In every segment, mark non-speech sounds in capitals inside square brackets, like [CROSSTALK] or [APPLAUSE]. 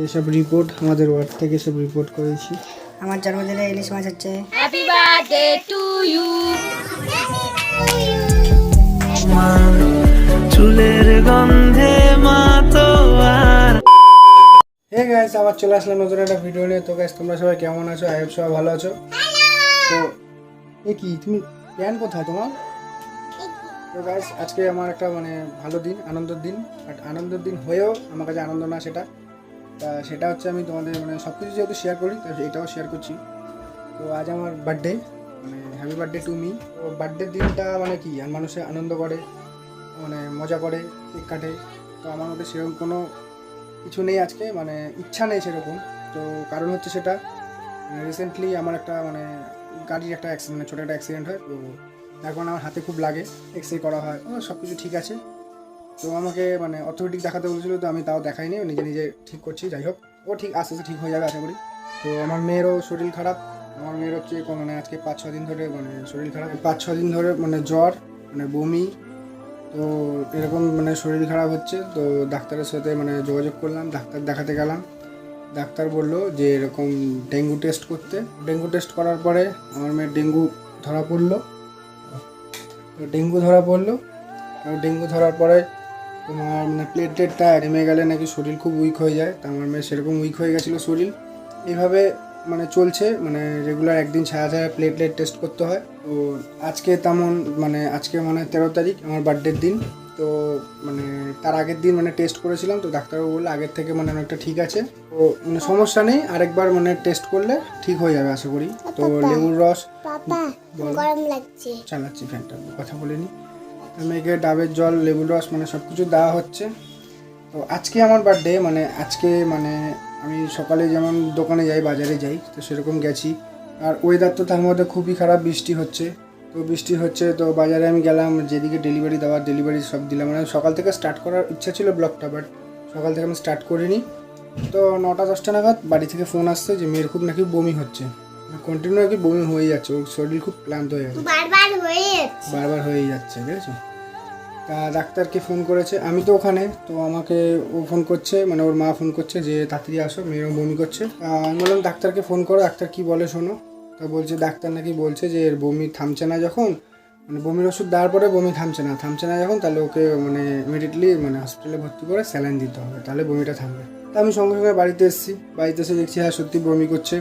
এইসব রিপোর্ট আমাদের ওয়ার্ড থেকে সব রিপোর্ট করেছি। আমার জন্মদিনে ইলিশ মাছ হচ্ছে। Happy birthday to you. চুলের গন্ধে মা তো আর হে গাইস আবার চলে আসলাম নতুন একটা ভিডিও নিয়ে। তো গাইস তোমরা সবাই কেমন আছো? আই সবাই ভালো আছো। তো এ কি? তুমি প্যান কোথায় তোমার? তো গাইস আজকে আমার একটা মানে ভালো দিন আনন্দের দিন। বাট আনন্দের দিন হয়েও আমার কাছে আনন্দ না সেটা। তা সেটা হচ্ছে আমি তোমাদের মানে সব কিছু যেহেতু শেয়ার করি, তো এটাও শেয়ার করছি। তো আজ আমার বার্থডে মানে হ্যাপি বার্থডে টু মি তো বার্থডের দিনটা মানে কি? আর মানুষে আনন্দ করে মানে মজা করে, কেক কাটে। তো আমার মধ্যে সেরকম কোনো কিছু নেই আজকে মানে ইচ্ছা নেই সেরকম। তো কারণ হচ্ছে সেটা রিসেন্টলি আমার একটা মানে গাড়ির একটা মানে ছোটো একটা অ্যাক্সিডেন্ট হয়, তো এখন আমার হাতে খুব লাগে এক্স রে করা হয় সব কিছু ঠিক আছে। তো আমাকে মানে অথরিটিক দেখাতে বলেছিল, তো আমি তাও দেখাইনি নিজে নিজে ঠিক করছি, যাই হোক। ও ঠিক আস্তে আস্তে ঠিক হয়ে যাবে, আশা করি। তো আমার মেয়েরও শরীর খারাপ, আমার মেয়ের হচ্ছে কোন- মানে আজকে পাঁচ, ছ দিন ধরে মানে শরীর খারাপ, পাঁচ, ছ দিন ধরে মানে জ্বর মানে বমি, তো এরকম মানে শরীর খারাপ হচ্ছে, তো ডাক্তারের সাথে মানে যোগাযোগ করলাম, ডাক্তার দেখাতে গেলাম। ডাক্তার বলল যে এরকম ডেঙ্গু টেস্ট করতে। ডেঙ্গু টেস্ট করার পরে আমার মেয়ের ডেঙ্গু ধরা পড়ল। তো ডেঙ্গু ধরা পড়ল ডেঙ্গু ধরার পরে তোমার মানে প্লেটলেটটা নেমে গেলে নাকি শরীর খুব উইক হয়ে যায়। তা আমার মেয়ের সেরকম উইক হয়ে গেছিল শরীর। এইভাবে মানে চলছে মানে রেগুলার একদিন ছাড়া ছাড়া প্লেটলেট টেস্ট করতে হয়। তো আজকে তেমন মানে আজকে মানে তেরো তারিখ আমার বার্থডের দিন। তো মানে তার আগের দিন মানে টেস্ট করেছিলাম তো ডাক্তারবাবু বলল আগের থেকে মানে অনেকটা ঠিক আছে। তো মানে সমস্যা নেই আরেকবার মানে টেস্ট করলে ঠিক হয়ে যাবে আশা করি। তো লেবুর রস বল। গরম লাগছে। চালাচ্ছি ফ্যানটা কথা বলিনি। মেয়েকে ডাবের জল লেবুর রস মানে সব কিছু দেওয়া হচ্ছে। তো আজকে আমার বার্থডে মানে আজকে মানে আমি সকালে যেমন দোকানে যাই বাজারে যাই তো সেরকম গেছি। আর ওয়েদার তো তার মধ্যে খুবই খারাপ বৃষ্টি হচ্ছে। তো বৃষ্টি হচ্ছে তো বাজারে আমি গেলাম যেদিকে ডেলিভারি দেওয়ার ডেলিভারি সব দিলাম। মানে সকাল থেকে স্টার্ট করার ইচ্ছা ছিল ব্লগটা বাট সকাল থেকে আমি স্টার্ট করিনি। তো নটা দশটা নাগাদ বাড়ি থেকে ফোন আসছে যে মেয়ের খুব নাকি বমি হচ্ছে। কন্টিনিউ নাকি বমি হয়ে যাচ্ছে ওর শরীর খুব ক্লান্ত হয়ে গেছে। বারবার হয়ে যাচ্ছে। বারবার হয়েই যাচ্ছে দেখেছ তা ডাক্তারকে ফোন করেছে। আমি তো ওখানে, তো আমাকে ও ফোন করছে মানে ওর মা ফোন করছে যে, তাড়াতাড়ি আসো, মেয়েরও বমি করছে। আমি বললাম, ডাক্তারকে ফোন করো, ডাক্তার কি বলে শোনো? তা বলছে, ডাক্তার নাকি বলছে যে, এর বমি থামছে না যখন মানে বমির ওষুধ দেওয়ার পরে বমি থামছে না থামছে না যখন, তাহলে ওকে মানে ইমিডিয়েটলি মানে হসপিটালে ভর্তি করে স্যালাইন দিতে হবে, তাহলে বমিটা থামবে। তা আমি সঙ্গে সঙ্গে বাড়িতে এসেছি, বাড়িতে এসে দেখছি হ্যাঁ সত্যি বমি করছে।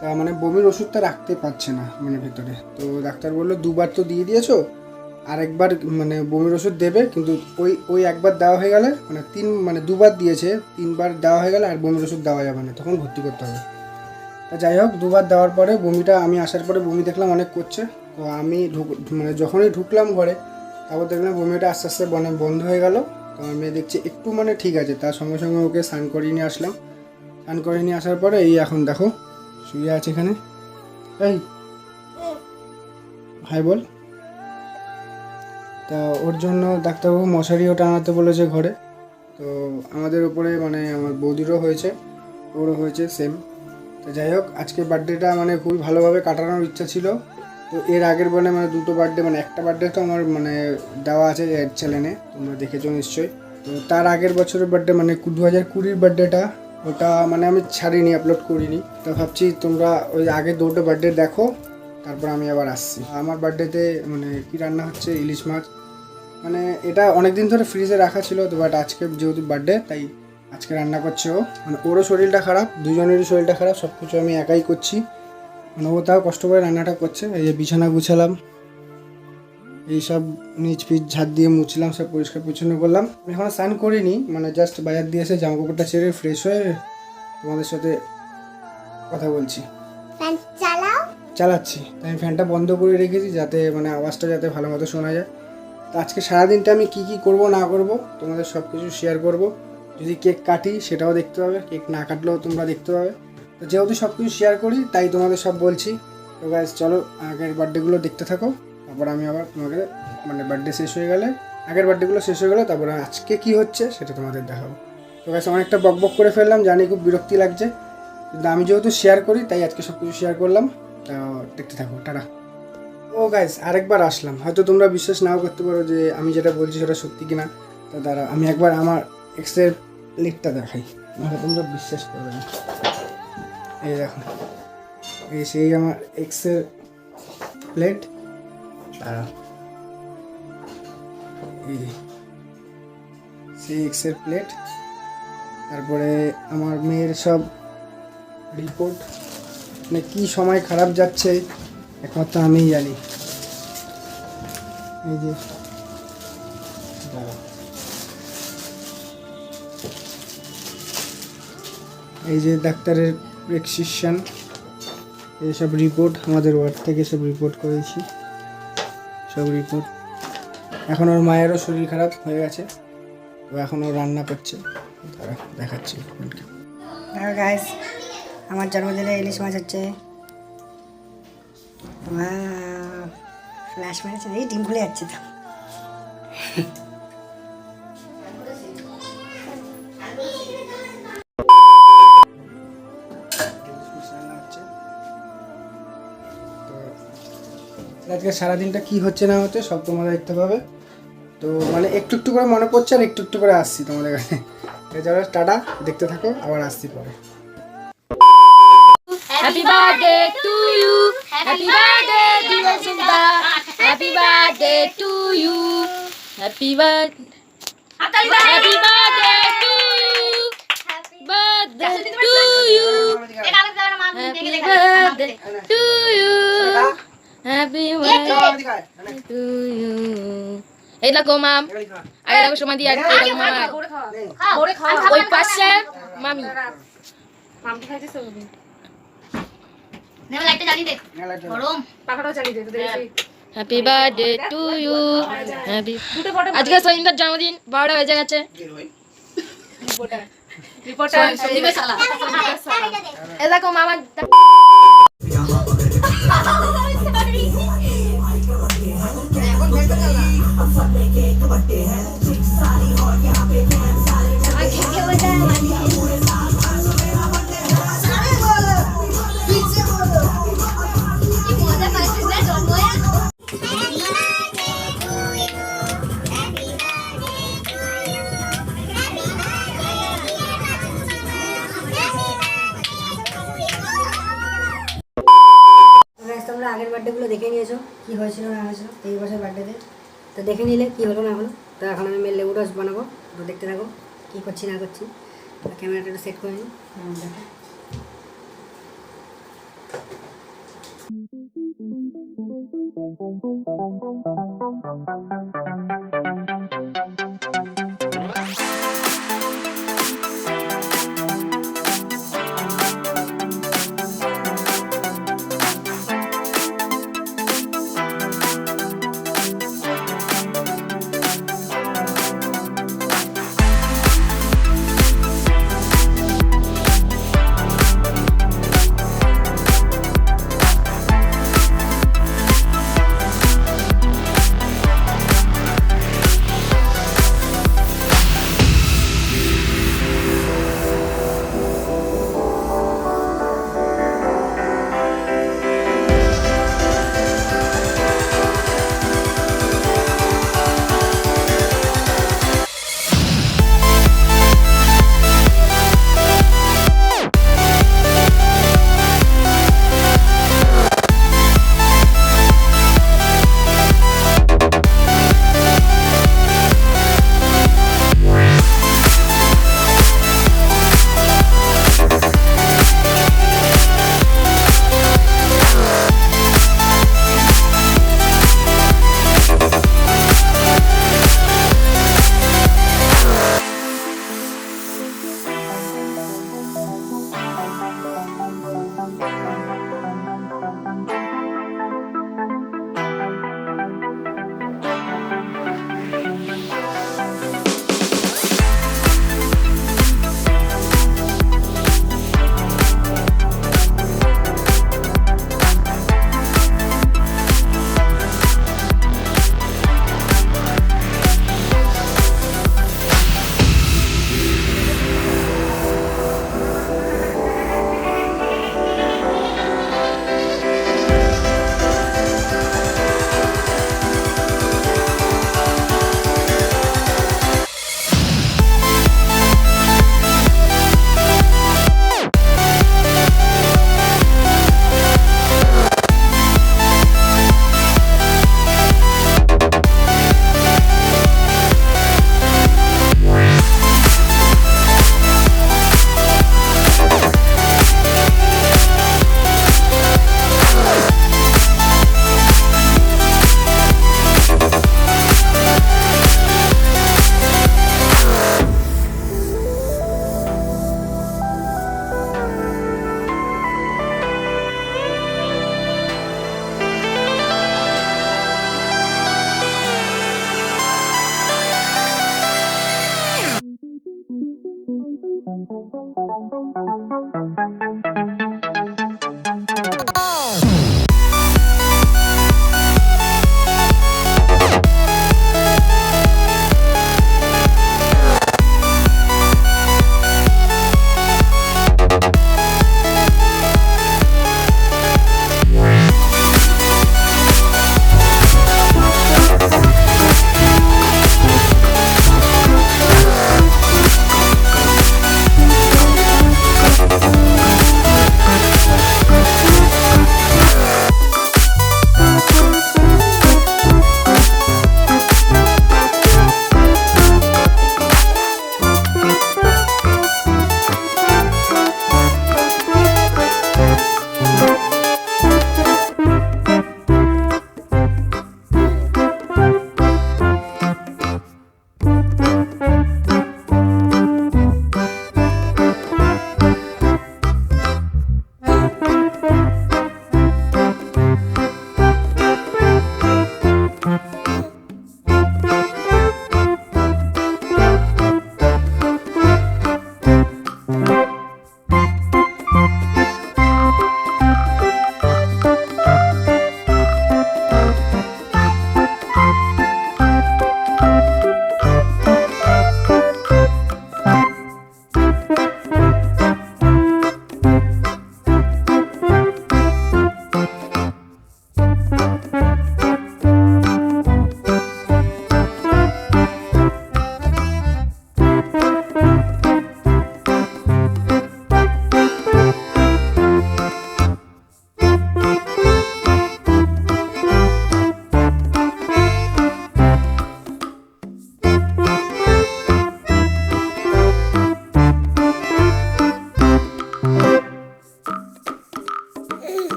তা মানে বমির ওষুধটা রাখতে পারছে না মানে ভেতরে। তো ডাক্তার বলল, দুবার তো দিয়ে দিয়েছ আর একবার মানে বমির ওষুধ দেবে, কিন্তু ওই ওই একবার দেওয়া হয়ে গেলে মানে তিন মানে দুবার দিয়েছে, তিনবার দেওয়া হয়ে গেলে আর বমির ওষুধ দেওয়া যাবে না, তখন ভর্তি করতে হবে। তা যাই হোক, দুবার দেওয়ার পরে বমিটা, আমি আসার পরে বমি দেখলাম অনেক করছে, তো আমি ঢুক মানে যখনই ঢুকলাম ঘরে, তারপর দেখলাম বমিটা আস্তে আস্তে মানে বন্ধ হয়ে গেল, তো মেয়ে দেখছি একটু মানে ঠিক আছে তার সঙ্গে সঙ্গে ওকে স্নান করিয়ে নিয়ে আসলাম। স্নান করিয়ে নিয়ে আসার পরে এই এখন দেখো, শুয়ে আছে এখানে। এই হাই বল। তা ওর জন্য ডাক্তারবাবু মশারিও টানাতে বলেছে ঘরে। তো আমাদের উপরে মানে আমার বৌদিরও হয়েছে, ওরও হয়েছে সেম তো যাই হোক, আজকে বার্থডেটা মানে খুবই ভালোভাবে কাটানোর ইচ্ছা ছিল। তো এর আগের মানে মানে দুটো বার্থডে মানে একটা বার্থডে তো আমার মানে দেওয়া আছে চ্যানেলে তোমরা দেখেছ নিশ্চয়ই। তো তার আগের বছরের বার্থডে মানে দু হাজার কুড়ির বার্থডেটা ওটা মানে আমি ছাড়িনি আপলোড করিনি। তো ভাবছি তোমরা ওই আগে দুটো বার্থডে দেখো, তারপর আমি আবার আসছি। আমার বার্থডেতে মানে কি রান্না হচ্ছে? ইলিশ মাছ। মানে এটা অনেক দিন ধরে ফ্রিজে রাখা ছিল তো বাট আজকে যেহেতু বার্থডে তাই আজকে রান্না করছে ও। মানে ওরও শরীরটা খারাপ দুজনেরই শরীরটা খারাপ সব কিছু আমি একাই করছি। মানে ও তাও কষ্ট করে রান্নাটা করছে এই যে বিছানা গুছালাম। এইসব নিচ পিচ ঝাড় দিয়ে মুছলাম সব পরিষ্কার পরিচ্ছন্ন করলাম। আমি এখনও স্নান করিনি মানে জাস্ট বাজার দিয়ে এসে জামা কাপড়টা ছেড়ে ফ্রেশ হয়ে তোমাদের সাথে কথা বলছি। চালাচ্ছি তাই আমি ফ্যানটা বন্ধ করে রেখেছি যাতে মানে আওয়াজটা যাতে ভালো মতো শোনা যায়। তো আজকে সারাদিনটা আমি কি কি করব, না করব, তোমাদের সব কিছু শেয়ার করব। যদি কেক কাটি, সেটাও দেখতে পাবে, কেক না কাটলেও তোমরা দেখতে পাবে। তো যেহেতু সব কিছু শেয়ার করি, তাই তোমাদের সব বলছি। তো গাইজ চলো, আগের বার্থডেগুলো দেখতে থাকো। তারপর আমি আবার তোমাকে মানে বার্থডে শেষ হয়ে গেলে, আগের বার্থডেগুলো শেষ হয়ে গেলে, তারপরে আজকে কি হচ্ছে, সেটা তোমাদের দেখাবো। তো গাইজ অনেকটা বক বক করে ফেললাম, জানি খুব বিরক্তি লাগছে। কিন্তু আমি যেহেতু শেয়ার করি, তাই আজকে সব কিছু শেয়ার করলাম। তা দেখতে থাকো, টাটা। ও গাইস আরেকবার আসলাম। হয়তো তোমরা বিশ্বাস নাও করতে পারো যে আমি যেটা বলছি সেটা সত্যি কিনা। তো দাঁড়া আমি একবার আমার এক্সের লিকটা দেখাই। আমাকে তোমরা বিশ্বাস করবে না। এই দেখো, এই সেই আমার এক্সের প্লেট দাঁড়া এই সেই এক্সের প্লেট তারপরে আমার মেয়ের সব রিপোর্ট মানে কী সময় খারাপ যাচ্ছে একমাত্র আমিই জানি। এই যে। এই যে ডাক্তারের প্রেসক্রিপশন এইসব রিপোর্ট আমাদের ওয়ার্ড থেকে সব রিপোর্ট করেছি। সব রিপোর্ট এখন ওর মায়েরও শরীর খারাপ হয়ে গেছে। ও এখন ও রান্না করছে। দাঁড়া, দেখাচ্ছি। গাইস আমার জন্মদিনে ইলিশ মাছ হচ্ছে। ফ্ল্যাশ মেরেছে এই ডিম খুলে যাচ্ছে তো। আজকে সারাদিনটা কি হচ্ছে না হচ্ছে সব তোমরা দেখতে পাবে তো মানে একটু একটু করে মনে পড়ছে আর একটু একটু করে আসছি তোমাদের কাছে। এছাড়া টাটা দেখতে থাকো আবার আসছি পরে। Happy birthday to you. Happy birthday, dear Sunda. Happy birthday to you. Happy birthday. Happy birthday to you. Birthday to you. Happy birthday to you. Happy birthday to you. এই দেখো মাম আগে দেখো সময় দিয়ে আগে দেখো মামা ওই পাশে মামি happy birthday to you happy আজকে সঞ্জিতার জন্মদিন বারোটা বেজে গেছে। দেখো মামা গাইস দেখে নিলে কি হলো না হলো, তো এখন আমি লেবু রস বানাবো, তো দেখতে থাকো কি করছি না করছি ক্যামেরাটা একটু সেট করে নিই হ্যাঁ, দেখো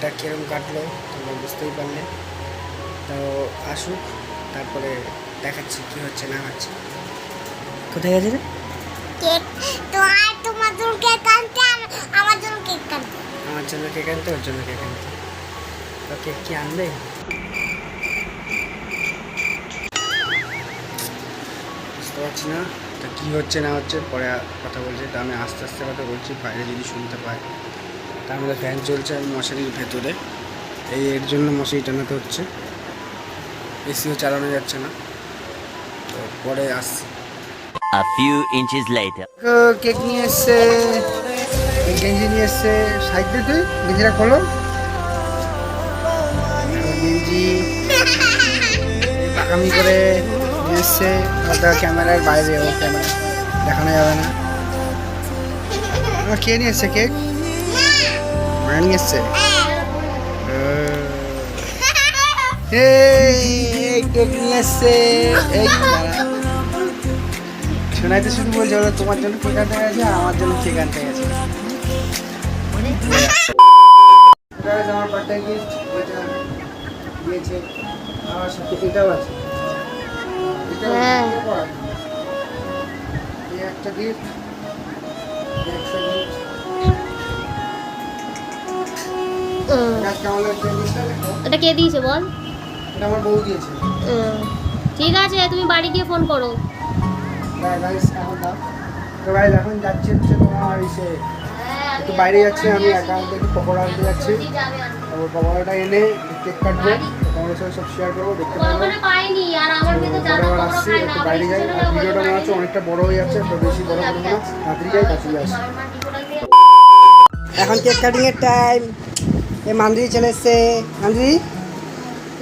বার্থডেটা কীরকম কাটলো তোমরা বুঝতেই পারলে। তো আসুক তারপরে দেখাচ্ছি কী হচ্ছে না হচ্ছে। কোথায় গেছে রে তোমার জন্য কেক আনতে আমার জন্য কেক আনতে আমার জন্য কেক আনতে ওর জন্য কেক আনতে তো কেক কি আনবে? বুঝতে পারছি না। তা কী হচ্ছে না হচ্ছে? পরে কথা বলছি। তা আমি আস্তে আস্তে কথা বলছি। বাইরে যদি শুনতে পাই তার মধ্যে ফ্যান চলছে আমি মশারির ভেতরে। এই এর জন্য মশারি টানাতে হচ্ছে। এসিও চালানো যাচ্ছে না। তো পরে আসছি। A few inches later. Cake নিয়ে এসছে গেঞ্জি নিয়ে এসছে। সাইড দিয়ে তুই গেঞ্জিটা খোলো। গেঞ্জি পাকামি করে নিয়ে এসছে। ক্যামেরার বাইরে ও ক্যামেরা দেখানো যাবে না। আমার কে নিয়ে এসছে কেক মায়া নিয়ে এসছে [LAUGHS] এই কেক নিয়ে এসছে এই দাঁড়া। শোনাই তো শুধু বলছে বলে তোমার জন্য কেক আনতে গেছে আমার জন্য কেক আনতে গেছে আমার বার্থডে গিফট দিয়েছে। আমার সাথে এটাও আছে। হ্যাঁ। একটা গিফট একটা গিফট এটা কে দিয়েছে বল? এটা আমার বউ দিয়েছে। ঠিক আছে তুমি বাড়ি গিয়ে ফোন করো। দাও। তো গাইস এখন যাচ্ছি হচ্ছে তোমার এসে একটু বাইরে যাচ্ছি আমি একা একটু পকোড়া আনতে যাচ্ছি। তারপর পকোড়াটা এনে কেক কাটবো তোমাদের সাথে সব শেয়ার করব দেখতে পাবো আবার আসছি একটু বাইরে যাই আর ভিডিওটা মনে হচ্ছে অনেকটা বড় হয়ে যাচ্ছে তো বেশি বড় করব না। তাড়াতাড়ি যাই তাড়াতাড়ি আসি এখন কেক কাটিং এর টাইম এ মামদিদি চলে এসছে। মামদিদি?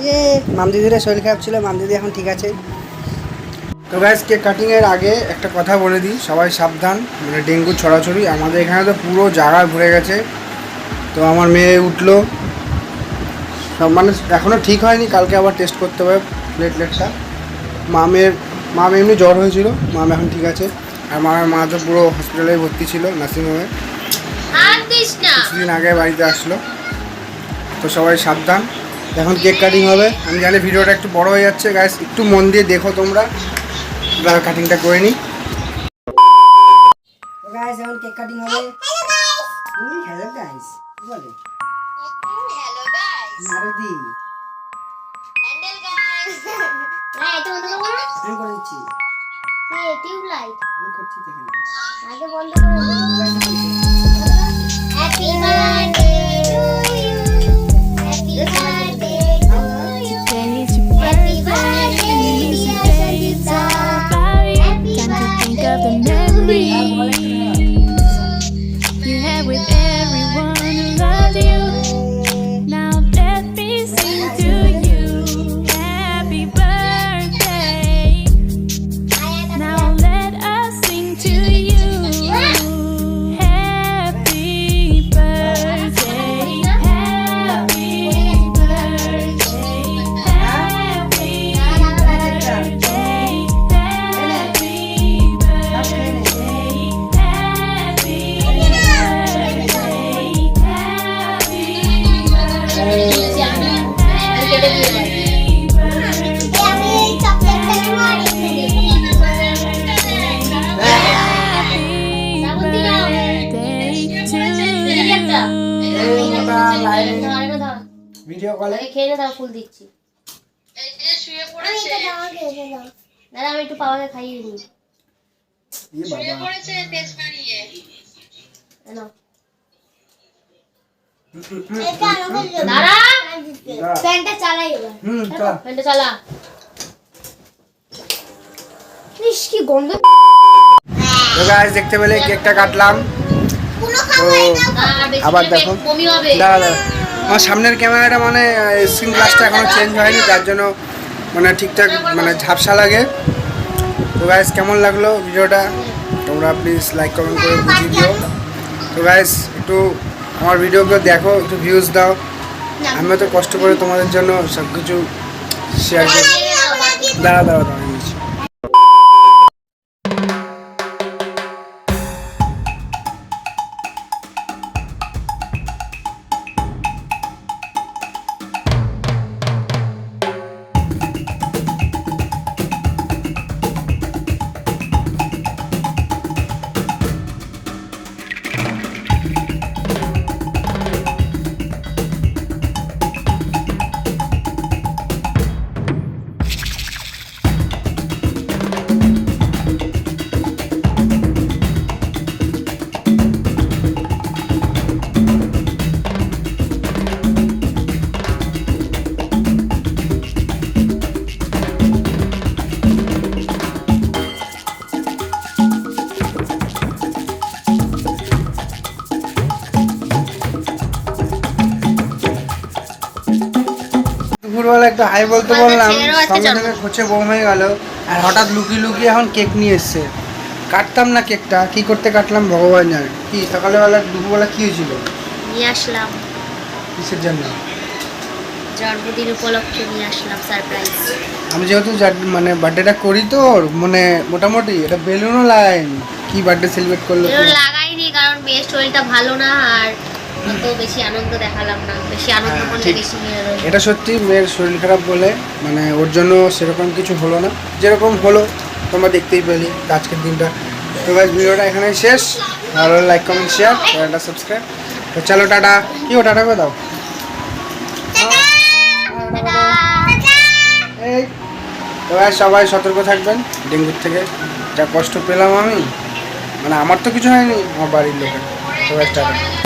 ইয়ে মামদিদির শরীর খারাপ ছিল মামদিদি এখন ঠিক আছে। তো গাইজ কেক কাটিং এর আগে একটা কথা বলে দিই সবাই সাবধান মানে ডেঙ্গু ছড়াছড়ি আমাদের এখানে তো পুরো জায়গা ঘুরে গেছে। তো আমার মেয়ে উঠল। সব মানে এখনও ঠিক হয়নি কালকে আবার টেস্ট করতে হবে প্লেটলেটটা মামের মাম এমনি জ্বর হয়েছিল মাম এখন ঠিক আছে। আর মামের মা তো পুরো হসপিটালে ভর্তি ছিল নার্সিংহোমে কিছুদিন আগে বাড়িতে আসলো। তো সবাই সাবধান। এখন কেক কাটিং হবে। আমি জানি ভিডিওটা একটু বড় হয়ে যাচ্ছে। গাইস একটু মন দিয়ে দেখো তোমরা। কাটিংটা করে নিই। গাইস এখন কেক কাটিং হবে। হ্যালো গাইস বলে? Hello guys Maruti. Handle guys না এটা বন্ধ? করব না আমি করে দিচ্ছি। টিউব লাইট আমি করছি দেখেন আগে বন্ধ করে হ্যাপি বার্থডে দাঁড়া। ফ্যানটা চালাই এবার। ফ্যানটা চালা। ইস কি গন্ধ। তো গাইস দেখতে পেলে কেকটা কাটলাম। তো আবার দেখো। বমি দাঁড়া দাঁড়া। আমার সামনের ক্যামেরাটা মানে স্ক্রিন গ্লাসটা এখনও চেঞ্জ হয়নি যার জন্য মানে ঠিকঠাক মানে ঝাপসা লাগে। তো গাইস কেমন লাগল ভিডিওটা? তোমরা প্লিজ লাইক কমেন্ট করে বুঝিয়ে দিও। তো গাইস একটু আমার ভিডিওগুলো দেখো একটু ভিউজ দাও। আমি তো কষ্ট করে তোমাদের জন্য সব কিছু শেয়ার করি দাঁড়া দাঁড়া দাঁড়া আমি বলতে বললাম সঙ্গে সঙ্গে খোঁচে বোম হয়ে গেল আর হঠাৎ লুকিয়ে লুকিয়ে এখন কেক নিয়ে এসছে। কাটতাম না কেকটা কি করতে কাটলাম ভগবান জানে। কি সকালবেলা দুপুরবেলা কি হয়েছিল? নিয়ে আসলাম। কিসের জন্য? জন্মদিন উপলক্ষে নিয়ে আসলাম সারপ্রাইজ আমি যেহেতু মানে বার্থডেটা করি তো মানে মোটামুটি এটা বেলুনও লাইন কি বার্থডে সেলিব্রেট করল লাগাইনি কারণ মেয়ের শরীরটা ভালো না আর অত বেশি আনন্দ দেখালাম না বেশি আনন্দ হ্যাঁ, করলে বেশি এটা সত্যি মেয়ের শরীর খারাপ বলে মানে ওর জন্য সেরকম কিছু হলো না। যেরকম হলো তোমরা দেখতেই পেলি আজকের দিনটা। তো ভিডিওটা এখানে শেষ। ভালো লাইক কমেন্ট শেয়ার চ্যানেলটা সাবস্ক্রাইব তো চলো টাটা। কি ও টাটা করে দাও। টাটা তো guys, সবাই সতর্ক থাকবেন। ডেঙ্গুর থেকে যা কষ্ট পেলাম আমি। মানে আমার তো কিছু হয়নি আমার বাড়ির লোকের। তো guys, টাটা।